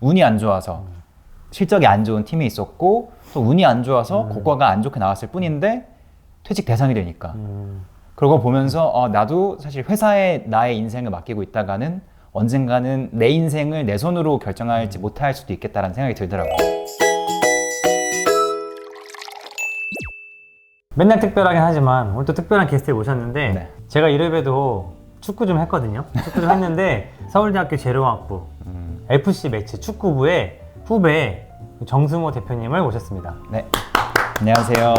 운이 안 좋아서 실적이 안 좋은 팀에 있었고 또 운이 안 좋아서 고과가 안 좋게 나왔을 뿐인데 퇴직 대상이 되니까 음. 거 보면서 어, 나도 사실 회사에 나의 인생을 맡기고 있다가는 언젠가는 내 인생을 내 손으로 결정할지 못할 수도 있겠다라는 생각이 들더라고요. 맨날 특별하긴 하지만 오늘 또 특별한 게스트를 모셨는데 네. 제가 이래봬도 축구 좀 했거든요. 축구 좀 했는데 서울대학교 재료학부 음, FC 매치 축구부의 후배 정승호 대표님을 모셨습니다. 네. 안녕하세요.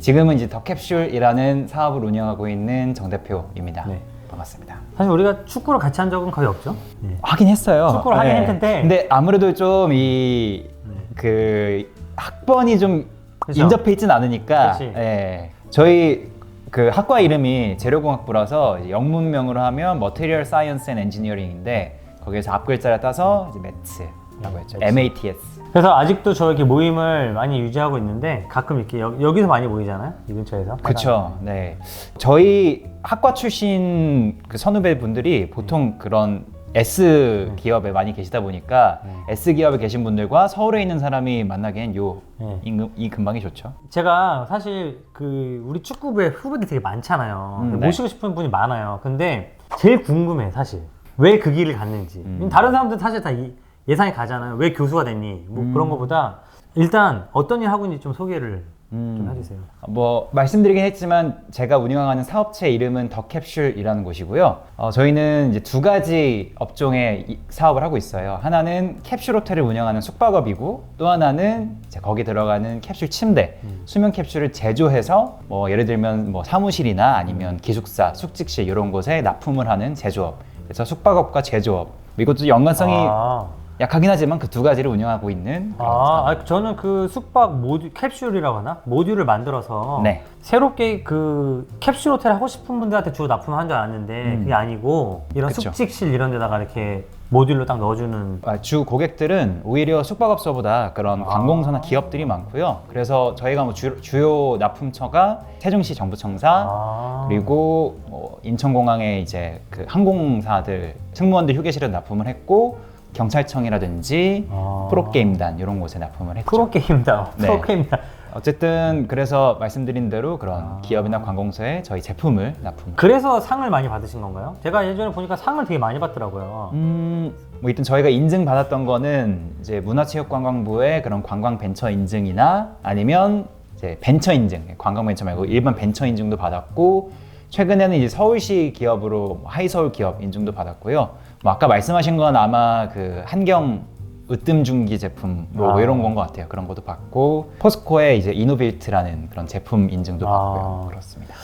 지금은 이제 더 캡슐이라는 사업을 운영하고 있는 정 대표입니다. 네. 반갑습니다. 사실 우리가 축구를 같이 한 적은 거의 없죠. 네. 하긴 했어요. 축구를 하긴 했는데. 근데 아무래도 좀 이 그 학번이 좀 그죠? 인접해 있진 않으니까. 그치. 예. 저희 그 학과 이름이 재료공학부라서 영문명으로 하면 Material Science and Engineering인데 거기에서 앞 글자를 따서 이제 매트라고 했죠. 매트. MATS. 그래서 아직도 저 이렇게 모임을 많이 유지하고 있는데 가끔 이렇게 여, 여기서 많이 모이잖아요. 이 근처에서. 그렇죠. 네. 저희 학과 출신 그 선후배 분들이 보통 그런 S 기업에 많이 계시다 보니까 네. S 기업에 계신 분들과 서울에 있는 사람이 만나기엔 요 네. 이, 이 근방이 좋죠. 제가 사실 그 우리 축구부에 후배들 되게 많잖아요. 음, 네. 모시고 싶은 분이 많아요. 근데 제일 궁금해 사실 왜 그 길을 갔는지. 음. 다른 사람들 사실 다 이- 예상이 가잖아요. 왜 교수가 됐니? 뭐 음. 그런 거보다 일단 어떤 일 하고 있는지 좀 소개를 음. 좀 해주세요. 뭐 말씀드리긴 했지만 제가 운영하는 사업체 이름은 더 캡슐이라는 곳이고요. 어, 저희는 이제 두 가지 업종의 이- 사업을 하고 있어요. 하나는 캡슐 호텔을 운영하는 숙박업이고 또 하나는 이제 거기 들어가는 캡슐 침대, 수면 캡슐을 제조해서 뭐 예를 들면 뭐 사무실이나 아니면 기숙사, 숙직실 이런 곳에 납품을 하는 제조업. 그래서 숙박업과 제조업. 이것도 연관성이 아, 약하긴 하지만 그 두 가지를 운영하고 있는 그런 아, 사업. 아, 저는 그 숙박 모듈 캡슐이라고 하나 모듈을 만들어서 네. 새롭게 그 캡슐 호텔 하고 싶은 분들한테 주로 납품한 줄 알았는데 음. 그게 아니고 이런 그쵸. 숙직실 이런 데다가 이렇게 모듈로 딱 넣어주는 아, 주 고객들은 오히려 숙박업소보다 그런 관공서나 기업들이 많고요. 그래서 저희가 뭐 주, 요 납품처가 세종시 정부청사 아. 그리고 뭐 인천공항에 이제 그 항공사들 승무원들 휴게실에 납품을 했고 경찰청이라든지 아. 프로게임단 이런 곳에 납품을 했죠. 프로게임다. 네. 프로게임다. 어쨌든 그래서 말씀드린 대로 그런 아. 기업이나 관공서에 저희 제품을 납품. 그래서 상을 많이 받으신 건가요? 제가 예전에 보니까 상을 되게 많이 받더라고요. 음, 뭐 일단 저희가 인증 받았던 거는 이제 문화체육관광부의 그런 관광 벤처 인증이나 아니면 이제 벤처 인증, 관광 벤처 말고 일반 벤처 인증도 받았고 최근에는 이제 서울시 기업으로 뭐 하이서울 기업 인증도 받았고요. 뭐 아까 말씀하신 건 아마 그 한경 으뜸 중기 제품 뭐 아. 이런 건 것 같아요. 그런 것도 받고 포스코의 이제 이노빌트라는 그런 제품 인증도 아. 받고요. 그렇습니다.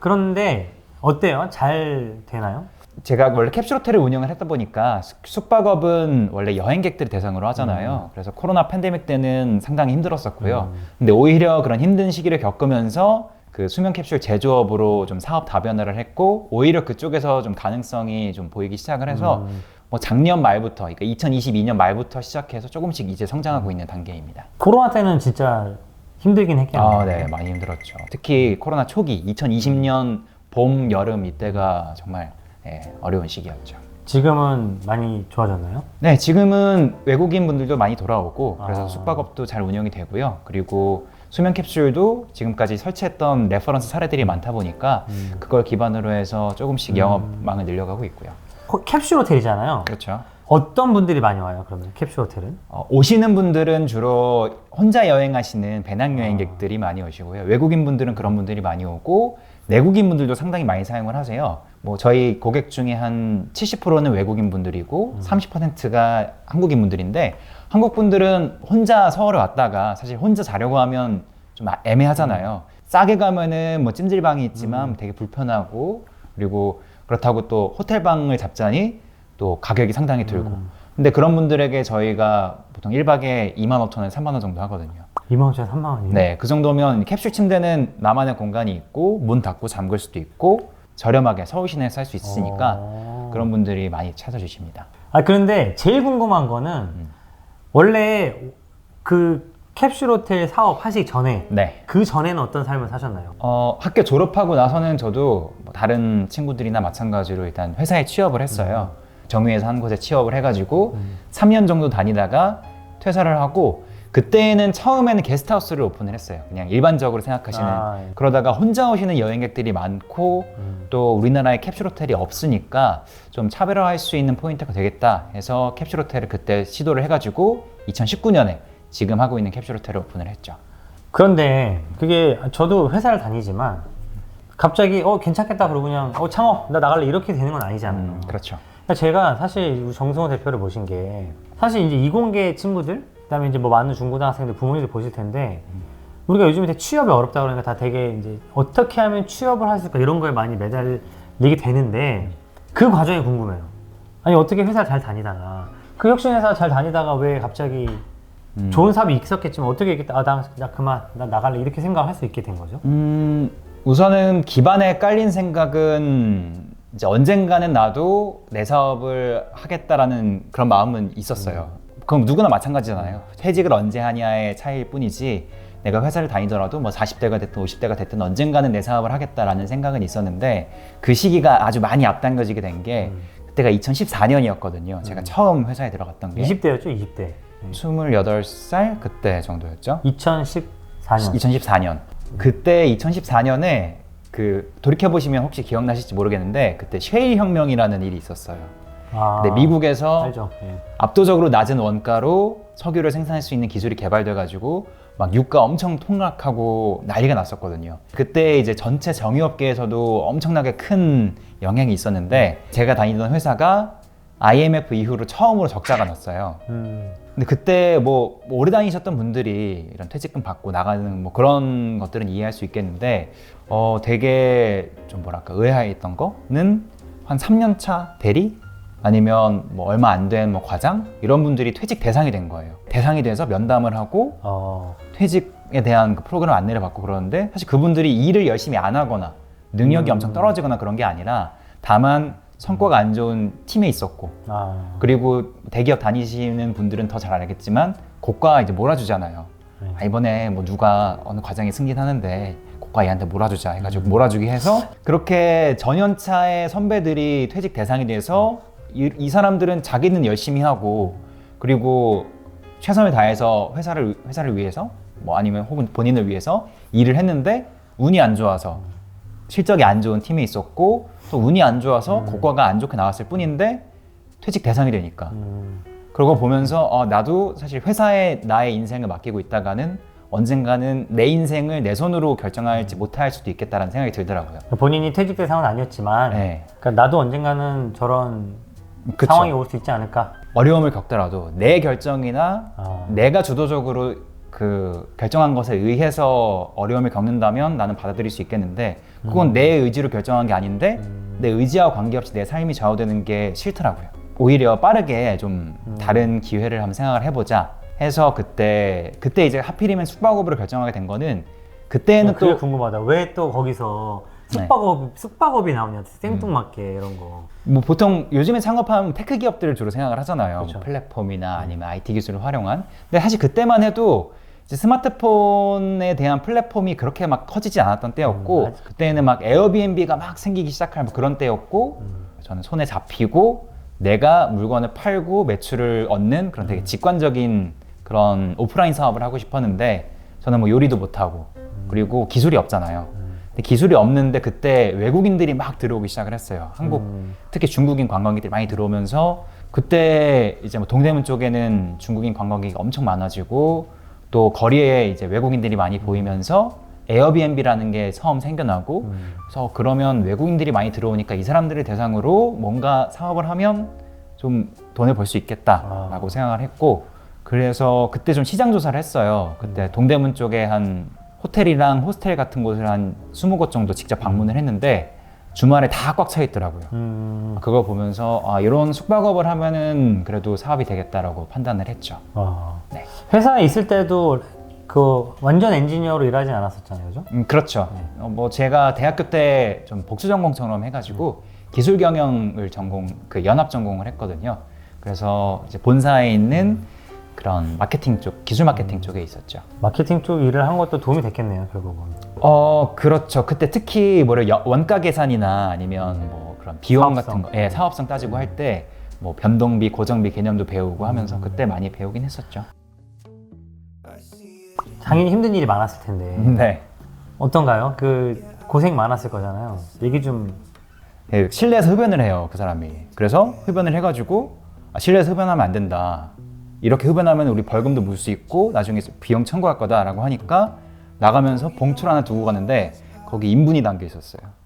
그런데 어때요? 잘 되나요? 제가 원래 캡슐 호텔을 운영을 했다 보니까 숙- 숙박업은 원래 여행객들을 대상으로 음. 하잖아요. 그래서 코로나 팬데믹 때는 상당히 힘들었었고요. 근데 오히려 그런 힘든 시기를 겪으면서 그 수면 캡슐 제조업으로 좀 사업 다변화를 했고 오히려 그쪽에서 좀 가능성이 좀 보이기 시작을 해서 음. 뭐 작년 말부터 그러니까 2022년 말부터 시작해서 조금씩 이제 성장하고 있는 단계입니다. 코로나 때는 진짜 힘들긴 했겠네요. 아, 네, 많이 힘들었죠. 특히 코로나 초기 2020년 봄, 여름 이때가 정말 예, 어려운 시기였죠. 지금은 많이 좋아졌나요? 네, 지금은 외국인 분들도 많이 돌아오고 그래서 아. 숙박업도 잘 운영이 되고요. 그리고 수면 캡슐도 지금까지 설치했던 레퍼런스 사례들이 많다 보니까 음. 그걸 기반으로 해서 조금씩 영업망을 늘려가고 있고요. 코- 캡슐 호텔이잖아요. 그렇죠. 어떤 분들이 많이 와요? 그러면 캡슐 호텔은? 어, 오시는 분들은 주로 혼자 여행하시는 배낭 여행객들이 많이 오시고요. 외국인 분들은 그런 분들이 많이 오고 내국인 분들도 상당히 많이 사용을 하세요. 뭐 저희 고객 중에 한 70%는 외국인 분들이고 30%가 한국인 분들인데 한국 분들은 혼자 서울에 왔다가 사실 혼자 자려고 하면 좀 아- 애매하잖아요. 싸게 가면은 뭐 찜질방이 있지만 되게 불편하고 그리고 그렇다고 또 호텔 방을 잡자니 또 가격이 상당히 들고 음. 근데 그런 분들에게 저희가 보통 1박에 2만 5천 원, 3만 원 정도 하거든요. 2만 5천 3만 원이요? 네, 그 정도면 캡슐 침대는 나만의 공간이 있고 문 닫고 잠글 수도 있고 저렴하게 서울 시내에 살수 있으니까 어. 그런 분들이 많이 찾아주십니다. 아 그런데 제일 궁금한 거는 음. 원래 그 캡슐 호텔 사업 하시기 전에 네. 그 전에는 어떤 삶을 사셨나요? 어, 학교 졸업하고 나서는 저도 뭐 다른 친구들이나 마찬가지로 일단 회사에 취업을 했어요. 정유에서 한 곳에 취업을 해가지고 음. 3년 정도 다니다가 퇴사를 하고 그때는 처음에는 게스트하우스를 오픈을 했어요. 그냥 일반적으로 생각하시는 아, 예. 그러다가 혼자 오시는 여행객들이 많고 음. 또 우리나라에 캡슐 호텔이 없으니까 좀 차별화할 수 있는 포인트가 되겠다 해서 캡슐 호텔을 그때 시도를 해가지고 2019년에 지금 하고 있는 캡슐 호텔을 오픈을 했죠. 그런데 그게 저도 회사를 다니지만 갑자기 어 괜찮겠다 그러고 그냥 어 창업 나 나갈래 이렇게 되는 건 아니잖아요. 음, 그렇죠. 그러니까 제가 사실 정승호 대표를 보신 게 사실 이제 이공계 친구들 그다음에 이제 뭐 많은 중고등학생들 부모님들 보실 텐데 우리가 요즘에 취업이 어렵다 그러니까 다 되게 이제 어떻게 하면 취업을 할 수 있을까 이런 거에 많이 매달리게 되는데 그 과정이 궁금해요. 아니 어떻게 회사 잘 다니다가 그 혁신 회사 잘 다니다가 왜 갑자기 음. 좋은 사업이 있었겠지만 어떻게 이렇게 아, 나, 나 그만 나 나갈래 이렇게 생각할 수 있게 된 거죠? 음, 우선은 기반에 깔린 생각은 이제 언젠가는 나도 내 사업을 하겠다라는 그런 마음은 있었어요. 그럼 누구나 마찬가지잖아요. 퇴직을 언제 하냐의 차이일 뿐이지 내가 회사를 다니더라도 뭐 40대가 됐든 50대가 됐든 언젠가는 내 사업을 하겠다라는 생각은 있었는데 그 시기가 아주 많이 앞당겨지게 된 게 그때가 2014년이었거든요. 제가 처음 회사에 들어갔던 게 20대였죠, 20대. 28살 그때 정도였죠. 2014년. 2014년. 그때 2014년에 그 돌이켜 보시면 혹시 기억나실지 모르겠는데 그때 쉐일 혁명이라는 일이 있었어요. 아, 근데 미국에서 알죠. 예. 압도적으로 낮은 원가로 석유를 생산할 수 있는 기술이 개발돼 가지고 막 유가 엄청 폭락하고 난리가 났었거든요. 그때 이제 전체 정유업계에서도 엄청나게 큰 영향이 있었는데 제가 다니던 회사가 IMF 이후로 처음으로 적자가 났어요. 음, 근데 그때 뭐, 뭐 오래 다니셨던 분들이 이런 퇴직금 받고 나가는 뭐 그런 것들은 이해할 수 있겠는데 어 되게 좀 뭐랄까 의아했던 거는 한 3년 차 대리 아니면 뭐 얼마 안 된 뭐 과장 이런 분들이 퇴직 대상이 된 거예요. 대상이 돼서 면담을 하고 어, 퇴직에 대한 그 프로그램 안내를 받고 그러는데 사실 그분들이 일을 열심히 안 하거나 능력이 음. 엄청 떨어지거나 그런 게 아니라 다만 성과가 안 좋은 팀에 있었고 아, 그리고 대기업 다니시는 분들은 더 잘 알겠지만 고가 이제 몰아주잖아요. 네. 아, 이번에 뭐 누가 어느 과장이 승진하는데 고가 얘한테 몰아주자 해가지고 몰아주기 해서 그렇게 전연차의 선배들이 퇴직 대상이 돼서 이, 이 사람들은 자기는 열심히 하고 그리고 최선을 다해서 회사를 회사를 위해서 뭐 아니면 혹은 본인을 위해서 일을 했는데 운이 안 좋아서 실적이 안 좋은 팀에 있었고 또 운이 안 좋아서 고과가 안 좋게 나왔을 뿐인데 퇴직 대상이 되니까 음, 그러고 보면서 어, 나도 사실 회사에 나의 인생을 맡기고 있다가는 언젠가는 내 인생을 내 손으로 결정할지 못할 수도 있겠다라는 생각이 들더라고요. 본인이 퇴직 대상은 아니었지만, 네. 그러니까 나도 언젠가는 저런 그쵸. 상황이 올 수 있지 않을까. 어려움을 겪더라도 내 결정이나 아, 내가 주도적으로 그 결정한 것에 의해서 어려움을 겪는다면 나는 받아들일 수 있겠는데 그건 내 의지로 결정한 게 아닌데 내 의지와 관계없이 내 삶이 좌우되는 게 싫더라고요. 오히려 빠르게 좀 다른 기회를 한번 생각을 해보자 해서 그때 그때 이제 하필이면 숙박업으로 결정하게 된 거는 그때는 그게 또 궁금하다. 왜 또 거기서 네. 숙박업, 숙박업이 나오냐. 생뚱맞게 이런 거. 뭐 보통 요즘에 창업하면 테크 기업들을 주로 생각을 하잖아요. 그쵸. 뭐 플랫폼이나 아니면 IT 기술을 활용한. 근데 사실 그때만 해도 이제 스마트폰에 대한 플랫폼이 그렇게 막 커지지 않았던 때였고 음. 그때는 막 에어비앤비가 막 생기기 시작할 뭐 그런 때였고 음. 저는 손에 잡히고 내가 물건을 팔고 매출을 얻는 음. 그런 되게 직관적인 그런 오프라인 사업을 하고 싶었는데 저는 뭐 요리도 못하고 음. 그리고 기술이 없잖아요. 기술이 없는데 그때 외국인들이 막 들어오기 시작을 했어요. 한국 음. 특히 중국인 관광객들이 많이 들어오면서 그때 이제 뭐 동대문 쪽에는 중국인 관광객이 엄청 많아지고 또 거리에 이제 외국인들이 많이 보이면서 에어비앤비라는 게 처음 생겨나고 음. 그래서 그러면 외국인들이 많이 들어오니까 이 사람들을 대상으로 뭔가 사업을 하면 좀 돈을 벌 수 있겠다라고 아. 생각을 했고 그래서 그때 좀 시장 조사를 했어요. 그때 동대문 쪽에 한 호텔이랑 호스텔 같은 곳을 한 20곳 정도 직접 방문을 했는데 주말에 다 꽉 차 있더라고요. 음. 그걸 보면서 아, 이런 숙박업을 하면은 그래도 사업이 되겠다라고 판단을 했죠. 아. 네. 회사에 있을 때도 그 완전 엔지니어로 일하진 않았었잖아요. 그죠? 음, 그렇죠. 네. 어, 뭐 제가 대학교 때 좀 복수 전공처럼 해가지고 기술 경영을 전공 그 연합 전공을 했거든요. 그래서 이제 본사에 있는 그런 마케팅 쪽 기술 마케팅 쪽에 있었죠. 마케팅 쪽 일을 한 것도 도움이 됐겠네요, 결국은. 어 그렇죠. 그때 특히 뭐를 여- 원가 계산이나 아니면 뭐 그런 비용 사업성. 같은 거, 예, 사업성 따지고 할 때 뭐 변동비, 고정비 개념도 배우고 하면서 그때 많이 배우긴 했었죠. 당연히 힘든 일이 많았을 텐데 네. 어떤가요? 그 고생 많았을 거잖아요. 얘기 좀 예, 실내에서 흡연을 해요, 그 사람이. 그래서 흡연을 해가지고 아, 실내에서 흡연하면 안 된다. 이렇게 흡연하면 우리 벌금도 물 수 있고 나중에 비용 청구할 거다라고 하니까 나가면서 봉투를 하나 두고 갔는데 거기 인분이 담겨 있었어요.